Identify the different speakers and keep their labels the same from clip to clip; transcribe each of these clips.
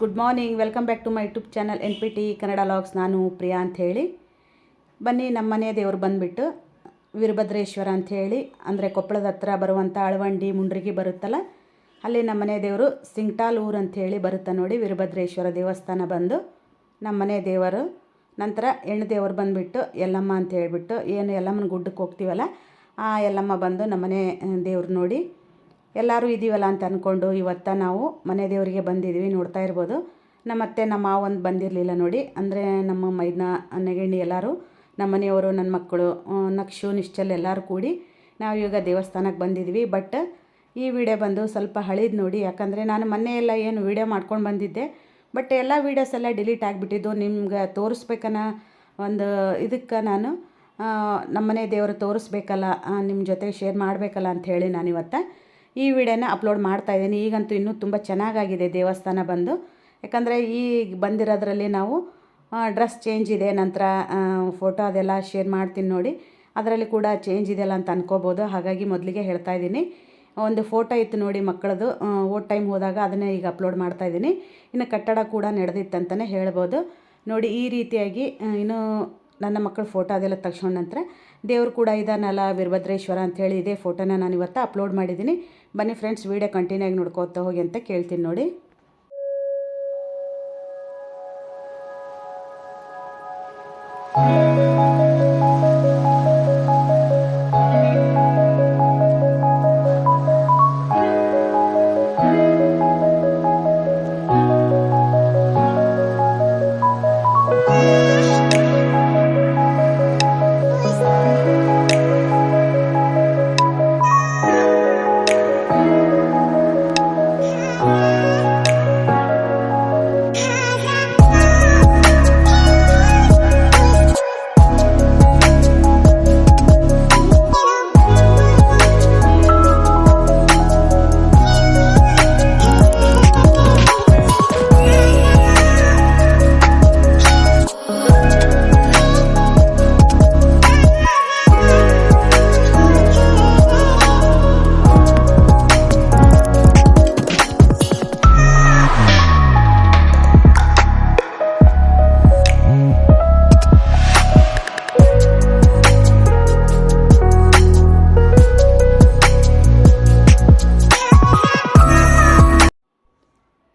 Speaker 1: Good morning welcome back to my YouTube channel N P T Kannada logs ನಾನು ಪ್ರಿಯಾ ಅಂತ ಹೇಳಿ. ಬನ್ನಿ, ನಮ್ಮ ಮನೆ ದೇವರು ಬಂದುಬಿಟ್ಟು ವೀರಭದ್ರೇಶ್ವರ ಅಂತ ಹೇಳಿ, ಅಂದರೆ ಕೊಪ್ಪಳದ ಹತ್ರ ಬರುವಂಥ ಅಳವಂಡಿ ಮುಂಡ್ರಿಗಿ ಬರುತ್ತಲ್ಲ, ಅಲ್ಲಿ ನಮ್ಮ ಮನೆ ದೇವರು ಸಿಂಗ್ಟಾಲ್ ಊರು ಅಂಥೇಳಿ ಬರುತ್ತೆ ನೋಡಿ, ವೀರಭದ್ರೇಶ್ವರ ದೇವಸ್ಥಾನ ಬಂದು. ನಮ್ಮ ಮನೆ ದೇವರು, ನಂತರ ಹೆಣ್ಣು ದೇವರು ಬಂದುಬಿಟ್ಟು ಯಲ್ಲಮ್ಮ ಅಂತ ಹೇಳಿಬಿಟ್ಟು, ಏನು ಯಲ್ಲಮ್ಮನ ಗುಡ್ಡಕ್ಕೆ ಹೋಗ್ತೀವಲ್ಲ, ಆ ಯಲ್ಲಮ್ಮ ಬಂದು ನಮ್ಮನೆ ದೇವ್ರು ನೋಡಿ ಎಲ್ಲರೂ ಇದ್ದೀವಲ್ಲ ಅಂತ ಅಂದ್ಕೊಂಡು ಇವತ್ತು ನಾವು ಮನೆ ದೇವರಿಗೆ ಬಂದಿದ್ದೀವಿ ನೋಡ್ತಾ ಇರ್ಬೋದು. ನಮ್ಮ ಅತ್ತೆ ನಮ್ಮ ಮಾವ ಒಂದು ಬಂದಿರಲಿಲ್ಲ ನೋಡಿ. ಅಂದರೆ ನಮ್ಮ ಮೈದನ ನೆಗಣ್ಣಿ ಎಲ್ಲರೂ, ನಮ್ಮ ಮನೆಯವರು ನನ್ನ ಮಕ್ಕಳು ನಕ್ಷು, ನಿಶ್ಚಲ್ ಎಲ್ಲರೂ ಕೂಡಿ ನಾವು ಇವಾಗ ದೇವಸ್ಥಾನಕ್ಕೆ ಬಂದಿದ್ವಿ. ಬಟ್ ಈ ವಿಡಿಯೋ ಬಂದು ಸ್ವಲ್ಪ ಹಳಿದು ನೋಡಿ. ಯಾಕಂದರೆ ನಾನು ಮೊನ್ನೆ ಎಲ್ಲ ಏನು ವಿಡಿಯೋ ಮಾಡ್ಕೊಂಡು ಬಂದಿದ್ದೆ. ಬಟ್ ಎಲ್ಲ ವೀಡಿಯೋಸ್ ಎಲ್ಲ ಡಿಲೀಟ್ ಆಗಿಬಿಟ್ಟಿದ್ದು. ನಿಮ್ಗೆ ತೋರಿಸ್ಬೇಕನ್ನ ಒಂದು ಇದಕ್ಕೆ ನಾನು ನಮ್ಮನೆ ದೇವರು ತೋರಿಸ್ಬೇಕಲ್ಲ ನಿಮ್ಮ ಜೊತೆ ಶೇರ್ ಮಾಡಬೇಕಲ್ಲ ಅಂತ ಹೇಳಿ ನಾನು ಇವತ್ತು ಈ ವಿಡಿಯೋನ ಅಪ್ಲೋಡ್ ಮಾಡ್ತಾ ಇದ್ದೀನಿ. ಈಗಂತೂ ಇನ್ನೂ ತುಂಬ ಚೆನ್ನಾಗಾಗಿದೆ ದೇವಸ್ಥಾನ ಬಂದು. ಯಾಕಂದರೆ ಈಗ ಬಂದಿರೋದ್ರಲ್ಲಿ ನಾವು ಡ್ರೆಸ್ ಚೇಂಜ್ ಇದೆ, ನಂತರ ಫೋಟೋ ಅದೆಲ್ಲ ಶೇರ್ ಮಾಡ್ತೀನಿ ನೋಡಿ. ಅದರಲ್ಲಿ ಕೂಡ ಚೇಂಜ್ ಇದೆಯಲ್ಲ ಅಂತ ಅನ್ಕೋಬೋದು. ಹಾಗಾಗಿ ಮೊದಲಿಗೆ ಹೇಳ್ತಾ ಇದ್ದೀನಿ. ಒಂದು ಫೋಟೋ ಇತ್ತು ನೋಡಿ ಮಕ್ಕಳದು. ಓಟ್ ಟೈಮ್ ಹೋದಾಗ ಅದನ್ನೇ ಈಗ ಅಪ್ಲೋಡ್ ಮಾಡ್ತಾ ಇದ್ದೀನಿ. ಇನ್ನು ಕಟ್ಟಡ ಕೂಡ ನಡೆದಿತ್ತಂತಲೇ ಹೇಳ್ಬೋದು. ನೋಡಿ ಈ ರೀತಿಯಾಗಿ ಇನ್ನು ನನ್ನ ಮಕ್ಕಳ ಫೋಟೋ ಅದೆಲ್ಲ ತಕ್ಷಣ ನಂತರ ದೇವರು ಕೂಡ ಇದ್ದಾನಲ್ಲ ವೀರಭದ್ರೇಶ್ವರ ಅಂಥೇಳಿ ಇದೇ ಫೋಟೋನ ನಾನು ಇವತ್ತು ಅಪ್ಲೋಡ್ ಮಾಡಿದ್ದೀನಿ. ಬನ್ನಿ ಫ್ರೆಂಡ್ಸ್ ವೀಡಿಯೋ ಕಂಟಿನ್ಯೂ ಆಗಿ ನೋಡ್ಕೋತಾ ಹೋಗಿ ಅಂತ ಕೇಳ್ತೀನಿ ನೋಡಿ.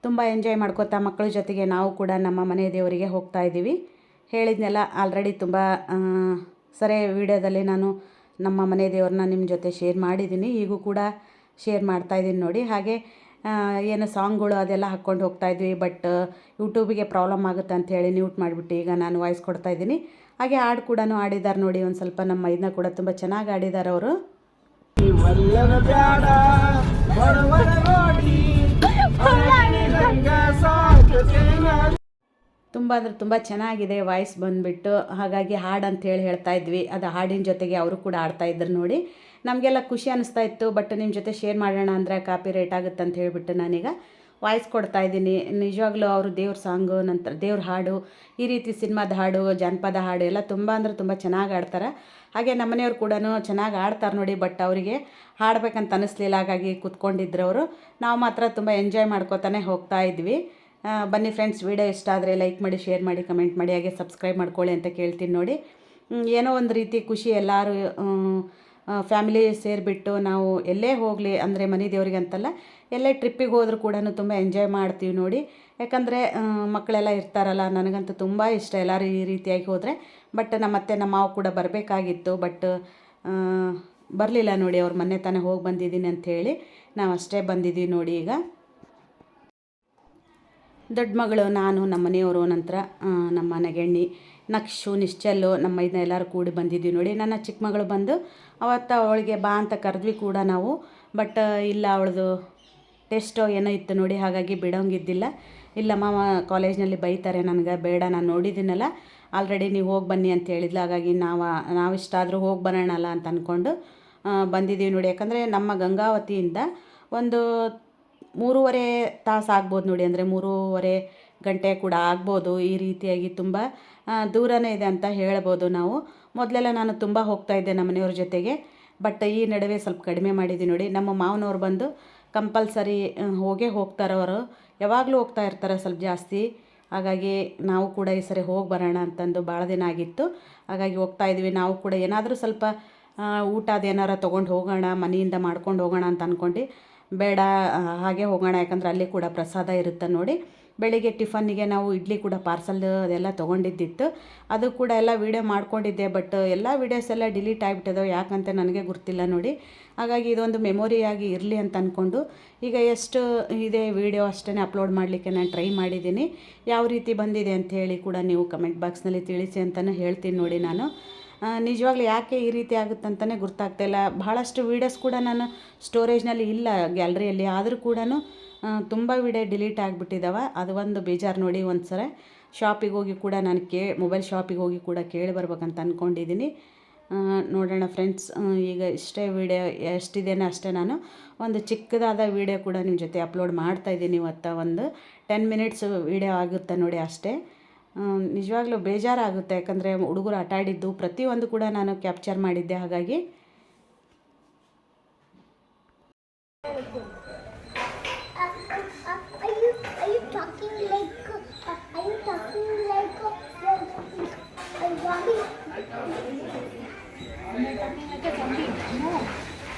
Speaker 1: ತುಂಬ ಎಂಜಾಯ್ ಮಾಡ್ಕೋತಾ ಮಕ್ಕಳ ಜೊತೆಗೆ ನಾವು ಕೂಡ ನಮ್ಮ ಮನೆ ದೇವರಿಗೆ ಹೋಗ್ತಾ ಇದ್ದೀವಿ. ಹೇಳಿದ್ನೆಲ್ಲ ಆಲ್ರೆಡಿ ತುಂಬ ಸರಿ ವಿಡಿಯೋದಲ್ಲಿ ನಾನು ನಮ್ಮ ಮನೆ ದೇವ್ರನ್ನ ನಿಮ್ಮ ಜೊತೆ ಶೇರ್ ಮಾಡಿದ್ದೀನಿ. ಈಗೂ ಕೂಡ ಶೇರ್ ಮಾಡ್ತಾ ಇದ್ದೀನಿ ನೋಡಿ. ಹಾಗೆ ಏನು ಸಾಂಗ್ಗಳು ಅದೆಲ್ಲ ಹಾಕ್ಕೊಂಡು ಹೋಗ್ತಾ ಇದ್ವಿ ಬಟ್ ಯೂಟ್ಯೂಬಿಗೆ ಪ್ರಾಬ್ಲಮ್ ಆಗುತ್ತೆ ಅಂತ ಹೇಳಿ ಮ್ಯೂಟ್ ಮಾಡಿಬಿಟ್ಟು ಈಗ ನಾನು ವಾಯ್ಸ್ ಕೊಡ್ತಾ ಇದ್ದೀನಿ. ಹಾಗೆ ಹಾಡು ಕೂಡ ಆಡಿದ್ದಾರೆ ನೋಡಿ, ಒಂದು ಸ್ವಲ್ಪ ನಮ್ಮ ಇದನ್ನ ಕೂಡ ತುಂಬ ಚೆನ್ನಾಗಿ ಆಡಿದ್ದಾರೆ ಅವರು ತುಂಬ ಅಂದರೆ ತುಂಬ ಚೆನ್ನಾಗಿದೆ ವಾಯ್ಸ್ ಬಂದುಬಿಟ್ಟು. ಹಾಗಾಗಿ ಹಾಡು ಅಂತೇಳಿ ಹೇಳ್ತಾ ಇದ್ವಿ. ಅದು ಹಾಡಿನ ಜೊತೆಗೆ ಅವರು ಕೂಡ ಆಡ್ತಾ ಇದ್ರು ನೋಡಿ. ನಮಗೆಲ್ಲ ಖುಷಿ ಅನಿಸ್ತಾ ಇತ್ತು. ಬಟ್ ನಿಮ್ಮ ಜೊತೆ ಶೇರ್ ಮಾಡೋಣ ಅಂದರೆ ಕಾಪಿ ರೇಟ್ ಆಗುತ್ತೆ ಅಂತ ಹೇಳಿಬಿಟ್ಟು ನಾನೀಗ ವಾಯ್ಸ್ ಕೊಡ್ತಾ ಇದ್ದೀನಿ. ನಿಜವಾಗ್ಲೂ ಅವರು ದೇವ್ರ ಸಾಂಗು ನಂತರ ದೇವ್ರ ಹಾಡು, ಈ ರೀತಿ ಸಿನಿಮಾದ ಹಾಡು, ಜಾನಪದ ಹಾಡು ಎಲ್ಲ ತುಂಬ ಅಂದರೆ ತುಂಬ ಚೆನ್ನಾಗಿ ಆಡ್ತಾರೆ ಹಾಗೆ ನಮ್ಮನೆಯವ್ರು ಕೂಡ ಚೆನ್ನಾಗಿ ಆಡ್ತಾರೆ ನೋಡಿ. ಬಟ್ ಅವರಿಗೆ ಹಾಡಬೇಕಂತ ಅನ್ನಿಸ್ಲಿಲ್ಲ ಹಾಗಾಗಿ ಕೂತ್ಕೊಂಡಿದ್ರು ಅವರು. ನಾವು ಮಾತ್ರ ತುಂಬ ಎಂಜಾಯ್ ಮಾಡ್ಕೋತಾನೆ ಹೋಗ್ತಾ ಇದ್ವಿ. ಬನ್ನಿ ಫ್ರೆಂಡ್ಸ್ ವಿಡಿಯೋ ಇಷ್ಟ ಆದರೆ ಲೈಕ್ ಮಾಡಿ ಶೇರ್ ಮಾಡಿ ಕಮೆಂಟ್ ಮಾಡಿ, ಹಾಗೆ ಸಬ್ಸ್ಕ್ರೈಬ್ ಮಾಡ್ಕೊಳ್ಳಿ ಅಂತ ಕೇಳ್ತೀನಿ ನೋಡಿ. ಏನೋ ಒಂದು ರೀತಿ ಖುಷಿ ಎಲ್ಲರೂ ಫ್ಯಾಮಿಲಿ ಸೇರಿಬಿಟ್ಟು ನಾವು ಎಲ್ಲೇ ಹೋಗಲಿ ಅಂದರೆ ಮನೆ ದೇವರಿಗೆ ಅಂತಲ್ಲ, ಎಲ್ಲೇ ಟ್ರಿಪ್ಪಿಗೆ ಹೋದರೂ ಕೂಡ ತುಂಬ ಎಂಜಾಯ್ ಮಾಡ್ತೀವಿ ನೋಡಿ. ಯಾಕಂದರೆ ಮಕ್ಕಳೆಲ್ಲ ಇರ್ತಾರಲ್ಲ, ನನಗಂತೂ ತುಂಬ ಇಷ್ಟ ಎಲ್ಲರೂ ಈ ರೀತಿಯಾಗಿ ಹೋದರೆ. ಬಟ್ ನಮ್ಮ ಅತ್ತೆ ನಮ್ಮ ಮಾವು ಕೂಡ ಬರಬೇಕಾಗಿತ್ತು ಬಟ್ ಬರಲಿಲ್ಲ ನೋಡಿ, ಅವ್ರ ಮನೆ ತಾನೇ ಹೋಗಿ ಬಂದಿದ್ದೀನಿ ಅಂಥೇಳಿ ನಾವು ಅಷ್ಟೇ ಬಂದಿದ್ದೀವಿ ನೋಡಿ ಈಗ. ದೊಡ್ಡ ಮಗಳು, ನಾನು ನಮ್ಮ ಮನೆಯವರು, ನಂತರ ನಮ್ಮ ನಗೆಣ್ಣಿ ನಕ್ಷು ನಿಶ್ಚಲ್ಲು ನಮ್ಮ ಇದನ್ನ ಎಲ್ಲರೂ ಕೂಡಿ ಬಂದಿದ್ವಿ ನೋಡಿ. ನನ್ನ ಚಿಕ್ಕ ಮಗಳು ಬಂದು, ಅವತ್ತು ಅವಳಿಗೆ ಬಾ ಅಂತ ಕರೆದ್ವಿ ಕೂಡ ನಾವು, ಬಟ್, ಇಲ್ಲ, ಅವಳದು ಟೆಸ್ಟೋ ಏನೋ ಇತ್ತು ನೋಡಿ, ಹಾಗಾಗಿ ಬಿಡೋಂಗಿದ್ದಿಲ್ಲ. ಇಲ್ಲ, ಮಾವ ಕಾಲೇಜ್ನಲ್ಲಿ ಬೈತಾರೆ, ನನಗೆ ಬೇಡ, ನಾನು ನೋಡಿದ್ದೀನಲ್ಲ, ಆಲ್ರೆಡಿ ನೀವು ಹೋಗಿ ಬನ್ನಿ ಅಂತ ಹೇಳಿದ್ಲು. ಹಾಗಾಗಿ ನಾವು, ನಾವಿಷ್ಟಾದರೂ ಹೋಗಿ ಬರೋಣಲ್ಲ ಅಂತ ಅಂದ್ಕೊಂಡು ಬಂದಿದ್ದೀವಿ ನೋಡಿ. ಯಾಕಂದರೆ ನಮ್ಮ ಗಂಗಾವತಿಯಿಂದ ಒಂದು ಮೂರುವರೆ ತಾಸು ಆಗ್ಬೋದು ನೋಡಿ, ಅಂದರೆ ಮೂರುವರೆ ಗಂಟೆ ಕೂಡ ಆಗ್ಬೋದು ಈ ರೀತಿಯಾಗಿ ತುಂಬ ದೂರನೇ ಇದೆ ಅಂತ ಹೇಳ್ಬೋದು ನಾವು. ಮೊದಲೆಲ್ಲ ನಾನು ತುಂಬ ಹೋಗ್ತಾ ಇದ್ದೆ ನಮ್ಮ ಮನೆಯವ್ರ ಜೊತೆಗೆ, ಬಟ್ ಈ ನಡುವೆ ಸ್ವಲ್ಪ ಕಡಿಮೆ ಮಾಡಿದ್ದೀನಿ ನೋಡಿ. ನಮ್ಮ ಮಾವನವ್ರು ಬಂದು ಕಂಪಲ್ಸರಿ ಹೋಗೇ ಹೋಗ್ತಾರವರು ಯಾವಾಗಲೂ ಹೋಗ್ತಾ ಇರ್ತಾರೆ ಸ್ವಲ್ಪ ಜಾಸ್ತಿ. ಹಾಗಾಗಿ ನಾವು ಕೂಡ ಈ ಸರಿ ಹೋಗಿ ಬರೋಣ ಅಂತಂದು ಭಾಳ ದಿನ ಆಗಿತ್ತು. ಹಾಗಾಗಿ ಹೋಗ್ತಾ ಇದ್ವಿ. ನಾವು ಕೂಡ ಏನಾದರೂ ಸ್ವಲ್ಪ ಊಟ ಅದೇನಾರ ತೊಗೊಂಡು ಹೋಗೋಣ, ಮನೆಯಿಂದ ಮಾಡ್ಕೊಂಡು ಹೋಗೋಣ ಅಂತ ಅಂದ್ಕೊಂಡು ಬೇಡ ಹಾಗೆ ಹೋಗೋಣ, ಯಾಕಂದ್ರೆ ಅಲ್ಲಿ ಕೂಡ ಪ್ರಸಾದ ಇರುತ್ತೆ ನೋಡಿ. ಬೆಳಿಗ್ಗೆ ಟಿಫನ್ನಿಗೆ ನಾವು ಇಡ್ಲಿ ಕೂಡ ಪಾರ್ಸಲ್ ಅದೆಲ್ಲ ತೊಗೊಂಡಿದ್ದಿತ್ತು. ಅದು ಕೂಡ ಎಲ್ಲ ವೀಡಿಯೋ ಮಾಡ್ಕೊಂಡಿದ್ದೆ, ಬಟ್ ಎಲ್ಲ ವೀಡಿಯೋಸ್ ಎಲ್ಲ ಡಿಲೀಟ್ ಆಗಿಬಿಟ್ಟಿದಾವೆ, ಯಾಕಂತ ನನಗೆ ಗೊತ್ತಿಲ್ಲ ನೋಡಿ. ಹಾಗಾಗಿ ಇದೊಂದು ಮೆಮೊರಿಯಾಗಿ ಇರಲಿ ಅಂತ ಅಂದ್ಕೊಂಡು ಈಗ ಎಷ್ಟು ಇದೆ ವೀಡಿಯೋ ಅಷ್ಟೇ ಅಪ್ಲೋಡ್ ಮಾಡಲಿಕ್ಕೆ ನಾನು ಟ್ರೈ ಮಾಡಿದ್ದೀನಿ. ಯಾವ ರೀತಿ ಬಂದಿದೆ ಅಂತ ಹೇಳಿ ಕೂಡ ನೀವು ಕಮೆಂಟ್ ಬಾಕ್ಸ್ನಲ್ಲಿ ತಿಳಿಸಿ ಅಂತಲೂ ಹೇಳ್ತೀನಿ ನೋಡಿ ನಾನು. ನಿಜವಾಗ್ಲೂ ಯಾಕೆ ಈ ರೀತಿ ಆಗುತ್ತೆ ಅಂತಲೇ ಗೊತ್ತಾಗ್ತಾಯಿಲ್ಲ ಭಾಳಷ್ಟು ವೀಡಿಯೋಸ್ ಕೂಡ ನಾನು ಸ್ಟೋರೇಜ್ನಲ್ಲಿ ಇಲ್ಲ ಗ್ಯಾಲ್ರಿಯಲ್ಲಿ ಆದರೂ ಕೂಡ ತುಂಬ ವೀಡಿಯೋ ಡಿಲೀಟ್ ಆಗಿಬಿಟ್ಟಿದ್ದಾವೆ ಅದು ಒಂದು ಬೇಜಾರು ನೋಡಿ ಒಂದು ಸಲ ಶಾಪಿಗೆ ಹೋಗಿ ಕೂಡ ನಾನು ಕೇ ಮೊಬೈಲ್ ಶಾಪಿಗೆ ಹೋಗಿ ಕೂಡ ಕೇಳಿ ಬರ್ಬೇಕಂತ ಅಂದ್ಕೊಂಡಿದ್ದೀನಿ ನೋಡೋಣ ಫ್ರೆಂಡ್ಸ್ ಈಗ ಇಷ್ಟೇ ವೀಡಿಯೋ ಎಷ್ಟಿದೆಯೋ ಅಷ್ಟೇ ನಾನು ಒಂದು ಚಿಕ್ಕದಾದ ವೀಡಿಯೋ ಕೂಡ ನಿಮ್ಮ ಜೊತೆ ಅಪ್ಲೋಡ್ ಮಾಡ್ತಾಯಿದ್ದೀನಿ ಇವತ್ತ ಒಂದು ಟೆನ್ ಮಿನಿಟ್ಸ್ ವೀಡಿಯೋ ಆಗುತ್ತೆ ನೋಡಿ ಅಷ್ಟೇ. ನಿಜವಾಗ್ಲೂ ಬೇಜಾರಾಗುತ್ತೆ. ಯಾಕಂದರೆ ಹುಡುಗರು ಆಟ ಪ್ರತಿಯೊಂದು ಕೂಡ ನಾನು ಕ್ಯಾಪ್ಚರ್ ಮಾಡಿದ್ದೆ. ಹಾಗಾಗಿ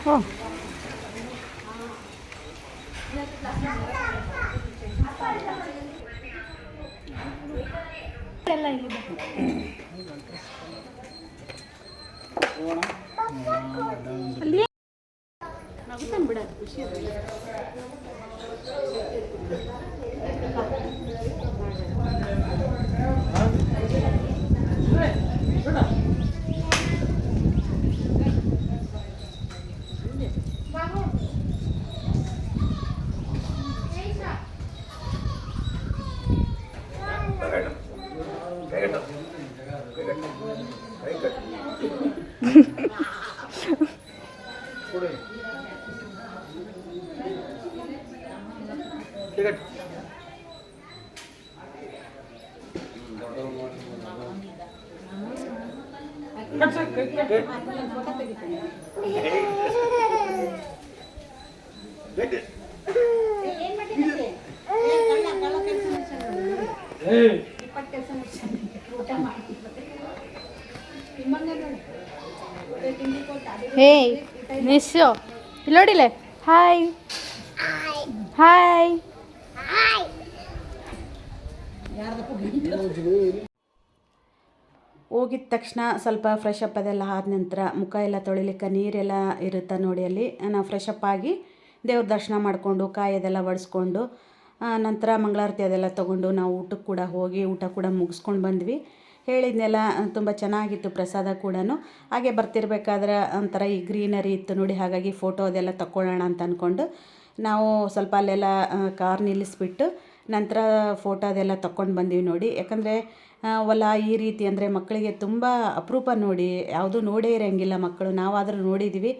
Speaker 2: Are you are you
Speaker 3: ಹೇ ನಿಶ್ಶು ಇಲ್ಲಿ ನೋಡಿಲೆ ಹಾಯ್ ಹಾಯ್
Speaker 1: ಹೋಗಿದ ತಕ್ಷಣ ಸ್ವಲ್ಪ ಫ್ರೆಶ್ ಅಪ್ ಅದೆಲ್ಲ ಆದ ನಂತರ ಮುಖ ಎಲ್ಲ ತೊಳಿಲಿಕ್ಕೆ ನೀರೆಲ್ಲ ಇರುತ್ತೆ ನೋಡಿ ಅಲ್ಲಿ. ನಾವು ಫ್ರೆಶ್ ಅಪ್ ಆಗಿ ದೇವ್ರ ದರ್ಶನ ಮಾಡಿಕೊಂಡು ಕಾಯಿ ಅದೆಲ್ಲ ಒಡೆಸ್ಕೊಂಡು ನಂತರ ಮಂಗಳಾರತಿ ಅದೆಲ್ಲ ತೊಗೊಂಡು ನಾವು ಊಟಕ್ಕೆ ಕೂಡ ಹೋಗಿ ಊಟ ಕೂಡ ಮುಗಿಸ್ಕೊಂಡು ಬಂದ್ವಿ. ಹೇಳಿದ್ನೆಲ್ಲ ತುಂಬ ಚೆನ್ನಾಗಿತ್ತು ಪ್ರಸಾದ ಕೂಡ ಹಾಗೆ ಬರ್ತಿರ್ಬೇಕಾದ್ರೆ ಒಂಥರ ಈ ಗ್ರೀನರಿ ಇತ್ತು ನೋಡಿ, ಹಾಗಾಗಿ ಫೋಟೋ ಅದೆಲ್ಲ ತಗೊಳ್ಳೋಣ ಅಂತ ಅಂದ್ಕೊಂಡು ನಾವು ಸ್ವಲ್ಪ ಅಲ್ಲೆಲ್ಲ ಕಾರ್ ನಿಲ್ಲಿಸ್ಬಿಟ್ಟು ನಂತರ ಫೋಟೋ ಅದೆಲ್ಲ ತಗೊಂಡು ಬಂದೀವಿ ನೋಡಿ. ಯಾಕಂದರೆ ಹೊಲ ಈ ರೀತಿ ಅಂದರೆ ಮಕ್ಕಳಿಗೆ ತುಂಬ ಅಪರೂಪ ನೋಡಿ, ಯಾವುದೂ ನೋಡೇ ಇರೋಂಗಿಲ್ಲ ಮಕ್ಕಳು. ನಾವಾದರೂ ನೋಡಿದ್ದೀವಿ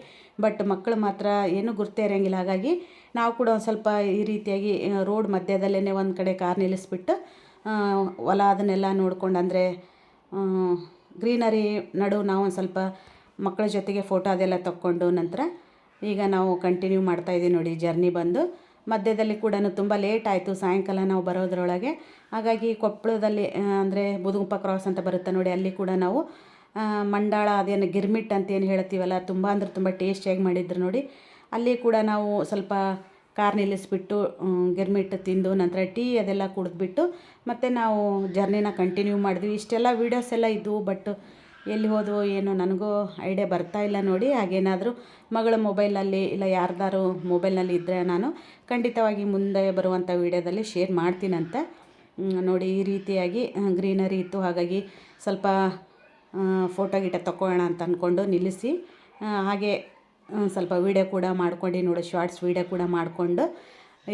Speaker 1: ಬಟ್ ಮಕ್ಕಳು ಮಾತ್ರ ಏನೂ ಗುರ್ತೇ ಇರೋಂಗಿಲ್ಲ. ಹಾಗಾಗಿ ನಾವು ಕೂಡ ಒಂದು ಸ್ವಲ್ಪ ಈ ರೀತಿಯಾಗಿ ರೋಡ್ ಮಧ್ಯದಲ್ಲೇ ಒಂದು ಕಡೆ ಕಾರ್ ನಿಲ್ಲಿಸ್ಬಿಟ್ಟು ಹೊಲ ಅದನ್ನೆಲ್ಲ ನೋಡ್ಕೊಂಡು ಅಂದರೆ ಗ್ರೀನರಿ ನಡು ನಾವು ಒಂದು ಸ್ವಲ್ಪ ಮಕ್ಕಳ ಜೊತೆಗೆ ಫೋಟೋ ಅದೆಲ್ಲ ತಕ್ಕೊಂಡು ನಂತರ ಈಗ ನಾವು ಕಂಟಿನ್ಯೂ ಮಾಡ್ತಾಯಿದ್ದೀವಿ ನೋಡಿ, ಜರ್ನಿ ಬಂದು. ಮಧ್ಯದಲ್ಲಿ ಕೂಡ ತುಂಬ ಲೇಟ್ ಆಯಿತು. ಸಾಯಂಕಾಲ ನಾವು ಬರೋದ್ರೊಳಗೆ. ಹಾಗಾಗಿ ಕೊಪ್ಪಳದಲ್ಲಿ ಅಂದರೆ ಬುದುಗುಂಪ ಕ್ರಾಸ್ ಅಂತ ಬರುತ್ತೆ ನೋಡಿ, ಅಲ್ಲಿ ಕೂಡ ನಾವು ಮಂಡಾಳ ಅದೇನು ಗಿರ್ಮಿಟ್ ಅಂತ ಏನು ಹೇಳ್ತೀವಲ್ಲ, ತುಂಬ ಅಂದರೆ ತುಂಬ ಟೇಸ್ಟಿಯಾಗಿ ಮಾಡಿದ್ರು ನೋಡಿ. ಅಲ್ಲಿ ಕೂಡ ನಾವು ಸ್ವಲ್ಪ ಕಾರ್ ನಿಲ್ಲಿಸ್ಬಿಟ್ಟು ಗಿರ್ಮಿಟ್ ತಿಂದು ನಂತರ ಟೀ ಅದೆಲ್ಲ ಕುಡಿದ್ಬಿಟ್ಟು ಮತ್ತು ನಾವು ಜರ್ನಿನ ಕಂಟಿನ್ಯೂ ಮಾಡಿದ್ವಿ. ಇಷ್ಟೆಲ್ಲ ವೀಡಿಯೋಸ್ ಎಲ್ಲ ಇದ್ದವು ಬಟ್ ಎಲ್ಲಿ ಹೋದವು ಏನೋ ನನಗೂ ಐಡಿಯಾ ಬರ್ತಾ ಇಲ್ಲ ನೋಡಿ, ಹಾಗೇನಾದರೂ ಮಗಳ ಮೊಬೈಲಲ್ಲಿ ಇಲ್ಲ ಯಾರ್ದಾರು ಮೊಬೈಲ್ನಲ್ಲಿ ಇದ್ದರೆ ನಾನು ಖಂಡಿತವಾಗಿ ಮುಂದೆ ಬರುವಂಥ ವೀಡಿಯೋದಲ್ಲಿ ಶೇರ್ ಮಾಡ್ತೀನಂತ. ನೋಡಿ ಈ ರೀತಿಯಾಗಿ ಗ್ರೀನರಿ ಇತ್ತು. ಹಾಗಾಗಿ ಸ್ವಲ್ಪ ಫೋಟೋ ಗಿಟ ತಗೊಳ್ಳೋಣ ಅಂತ ಅಂದ್ಕೊಂಡು ನಿಲ್ಲಿಸಿ. ಹಾಗೆ ಸ್ವಲ್ಪ ವೀಡಿಯೋ ಕೂಡ ಮಾಡ್ಕೊಂಡು, ನೋಡಿ ಶಾರ್ಟ್ಸ್ ವೀಡಿಯೋ ಕೂಡ ಮಾಡಿಕೊಂಡು,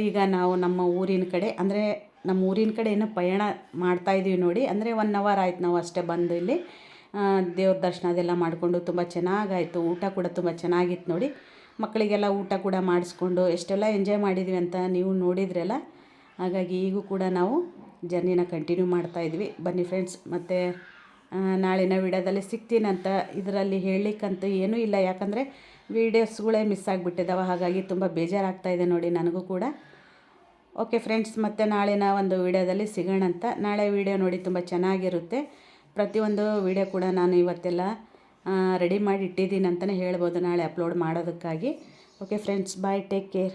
Speaker 1: ಈಗ ನಾವು ನಮ್ಮ ಊರಿನ ಕಡೆ, ಅಂದರೆ ನಮ್ಮ ಊರಿನ ಕಡೆ ಏನೋ ಪಯಣ ಮಾಡ್ತಾಯಿದ್ದೀವಿ ನೋಡಿ, ಅಂದರೆ ಒನ್ ಅವರ್ ಆಯ್ತು ನಾವು ಅಷ್ಟೇ ಬಂದು ಇಲ್ಲಿ. ದೇವ್ರ ದರ್ಶನ ಅದೆಲ್ಲ ಮಾಡಿಕೊಂಡು ತುಂಬ ಚೆನ್ನಾಗಾಯಿತು. ಊಟ ಕೂಡ ತುಂಬ ಚೆನ್ನಾಗಿತ್ತು ನೋಡಿ. ಮಕ್ಕಳಿಗೆಲ್ಲ ಊಟ ಕೂಡ ಮಾಡಿಸ್ಕೊಂಡು ಎಷ್ಟೆಲ್ಲ ಎಂಜಾಯ್ ಮಾಡಿದ್ವಿ ಅಂತ ನೀವು ನೋಡಿದ್ರಲ್ಲ, ಹಾಗಾಗಿ ಈಗೂ ಕೂಡ ನಾವು ಜರ್ನಿನ ಕಂಟಿನ್ಯೂ ಮಾಡ್ತಾಯಿದ್ವಿ ಬನ್ನಿ ಫ್ರೆಂಡ್ಸ್ ಮತ್ತು ನಾಳಿನ ವಿಡಿಯೋದಲ್ಲಿ ಸಿಗ್ತೀನಂತ ಇದರಲ್ಲಿ ಹೇಳಲಿಕ್ಕಂತೂ ಏನೂ ಇಲ್ಲ. ಯಾಕಂದರೆ ವೀಡಿಯೋಸ್ಗಳೇ ಮಿಸ್ ಆಗಿಬಿಟ್ಟಿದ್ದಾವೆ ಹಾಗಾಗಿ ತುಂಬ ಬೇಜಾರಾಗ್ತಾಯಿದೆ ನೋಡಿ ನನಗೂ ಕೂಡ. ಓಕೆ ಫ್ರೆಂಡ್ಸ್ ಮತ್ತು ನಾಳಿನ ಒಂದು ವಿಡಿಯೋದಲ್ಲಿ ಸಿಗೋಣಂತ. ನಾಳೆ ವಿಡಿಯೋ ನೋಡಿ ತುಂಬ ಚೆನ್ನಾಗಿರುತ್ತೆ. ಪ್ರತಿಯೊಂದು ವಿಡಿಯೋ ಕೂಡ ನಾನು ಇವತ್ತೆಲ್ಲ ರೆಡಿ ಮಾಡಿ ಇಟ್ಟಿದ್ದೀನಿ ಅಂತಲೇ ಹೇಳ್ಬೋದು ನಾಳೆ upload ಮಾಡೋದಕ್ಕಾಗಿ. Okay friends bye take care